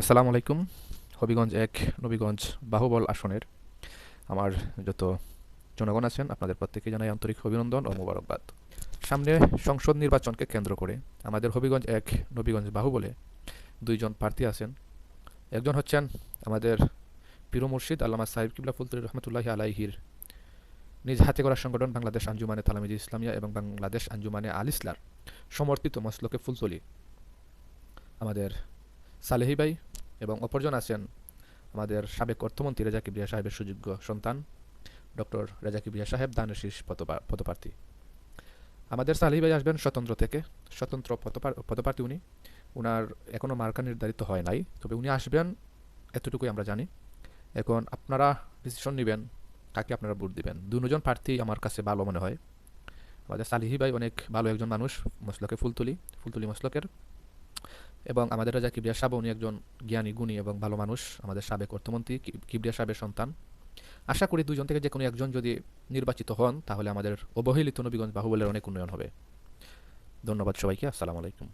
আসসালামু আলাইকুম, হবিগঞ্জ এক, নবীগঞ্জ বাহুবল আসনের। আমার যত জনগণ আছেন, আপনাদের প্রত্যেকে জানাই আন্তরিক অভিনন্দন ও মোবারকবাদ। সামনে সংসদ নির্বাচনকে কেন্দ্র করে আমাদের হবিগঞ্জ এক, নবীগঞ্জ বাহুবলে দুইজন প্রার্থী আছেন। একজন হচ্ছেন আমাদের পীর মুর্শিদ আল্লামা সাহেব কিবলা ফুলতুর রহমতুল্লাহি আলাইহির নিজ হাতে করা সংগঠন বাংলাদেশ আঞ্জুমানে তালামিজি ইসলামিয়া এবং বাংলাদেশ আঞ্জুমানে আল ইসলার সমর্পিত মসলকে ফুলতলি। আমাদের সালেহি ভাই এবং অপরজন আছেন আমাদের সাবেক অর্থমন্ত্রী রেজা কিবরিয়া সাহেবের সুযোগ্য সন্তান, ডক্টর রেজা কিবরিয়া সাহেব দানের শীর্ষ পদপা- পদপ্রার্থী। আমাদের সালেহি ভাই আসবেন স্বতন্ত্র থেকে, স্বতন্ত্র পদপা- পদপ্রার্থী উনি। উনার এখনও মার্কা নির্ধারিত হয় নাই, তবে উনি আসবেন, এতটুকুই আমরা জানি। এখন আপনারা ডিসিশন নেবেন, কাকে আপনারা ভোট দিবেন। দুজন প্রার্থী আমার কাছে ভালো মনে হয়। আমাদের সালিহি ভাই অনেক ভালো একজন মানুষ, মসলকে ফুলতুলি ফুলতুলি মসলকের। এবং আমাদের রাজা কিবরিয়া সাহেব উনি একজন জ্ঞানী, গুণী এবং ভালো মানুষ, আমাদের সাবেক অর্থমন্ত্রী কিবরিয়া সাহেবের সন্তান। আশা করি দুজন থেকে যে কোনো একজন যদি নির্বাচিত হন, তাহলে আমাদের অবহেলিত নবীগঞ্জ বাহুবলের অনেক উন্নয়ন হবে। ধন্যবাদ সবাইকে, আসসালামু আলাইকুম।